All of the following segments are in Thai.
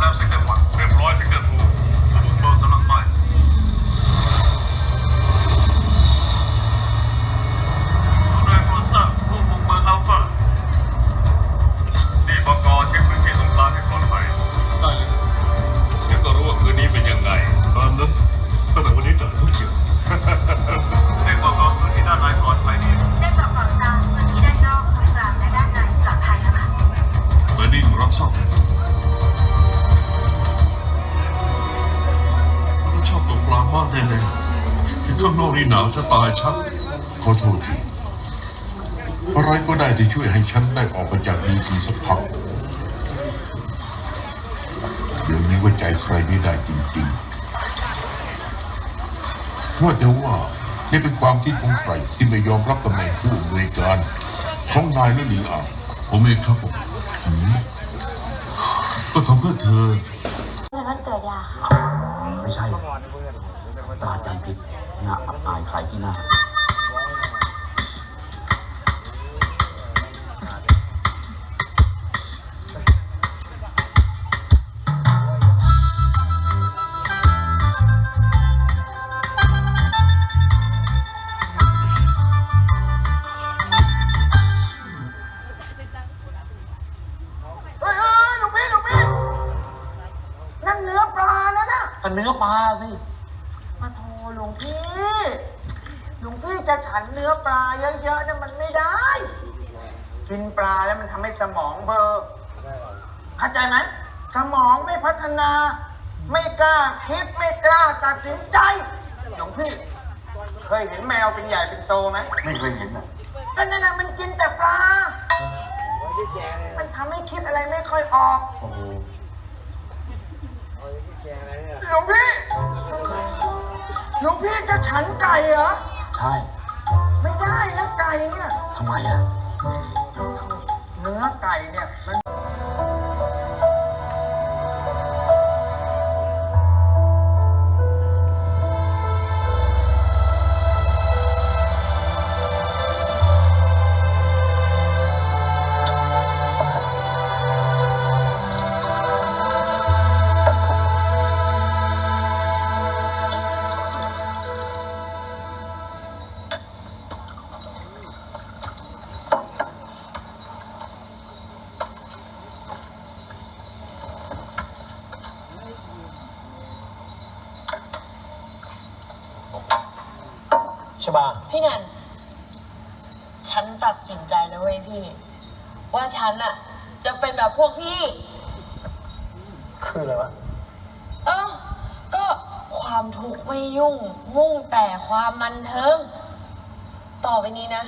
แรม บตกปลามากแน่ๆที่ข้างนอกนี่หนาวจะตายชักขอโทษทีอะไรก็ได้ที่ช่วยให้ฉันได้ออกมาจากดีซีสักพักเดี๋ยวนี้ไว่าใจใครไม่ได้จริงๆว่าแต่ว่านี่เป็นความคิดของใครที่ไม่ยอมรับตำแหน่งผู้อำนวยการของนายและหลิงอ่างผมเองครับผมอืมก็ทำเพื่อเธอเป็นวันเกิดยาค่ะไม่ใช่ ตาจำผิดหน้าอับอายขายที่หน้าเฮ้ยเฮ้ยหลวงพี่หลวงพี่นั่นเนื้อปลานะน่ะก็เนื้อปลาสิมาโทร หลวงพี่ หลวงพี่จะฉันเนื้อปลาเยอะๆเนี่ยมันไม่ได้ กินปลาแล้วมันทำให้สมองเบลอร์เข้าใจไหมสมองไม่พัฒนา ไม่กล้าคิดไม่กล้าตัดสินใจ หลวงพี่ เคยเห็นแมวเป็นใหญ่เป็นโตไหมไม่เคยเห็นอะก็นั่นแหละมันกินแต่ปลา มันทำให้คิดอะไรไม่ค่อยออก โอ้โห หลวงพี่ หลวงพี่จะฉันไก่เหรอ ใช่ไม่ได้นะไก่เนี่ยทำไมอะ เนื้อไก่เนี่ยมัน ชบาพี่นัน ฉันตัดสินใจแล้วเว้ยพี่ ว่าฉันอะจะเป็นแบบพวกพี่ คืออะไรวะ เออ ก็ความทุกข์ไม่ยุ่ง มุ่งแต่ความบันเทิง ต่อไปนี้นะ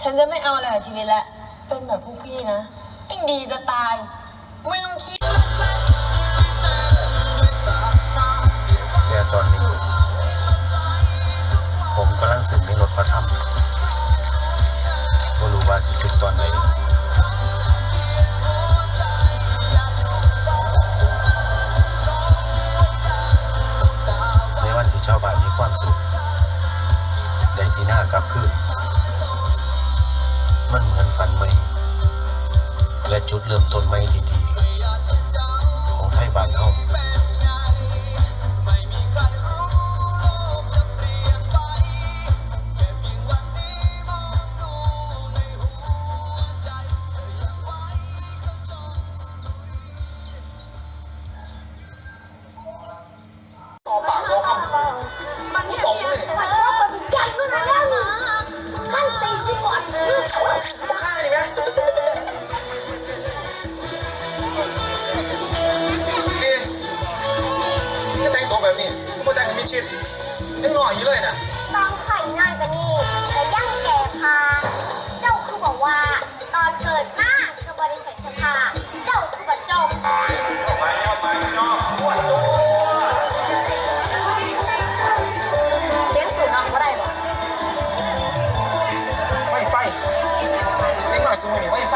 ฉันจะไม่เอาอะไรกับชีวิตแล้ว เป็นแบบพวกพี่นะไอ้ดีจะตาย ไม่ต้องคิดแต่ตอนนี้ผม กำลังสึกในรถพระธรรมไม่รู้ว่าสิสึกตอนไหนในวันที่ชาวบ้านมีความสุขได้ที่หน้ากลับคืนมันเหมือนฝันใหม่ และจุดเริ่มต้นใหม่ดี ชิดยังหน่อยอยู่เลยนะตอนข่อยน้ยกว่นี้และย่างแก่พาเจ้าคือบอกว่า ตอนเกิดหน้าคือบริษัทสภาเจ้าคือบรรจงเอาไปเอาไปเนาะปวดตัวเสียงสูงน้องก็ได้บ่ไฟไฟเล็กหน่อยสมุนไฟไฟ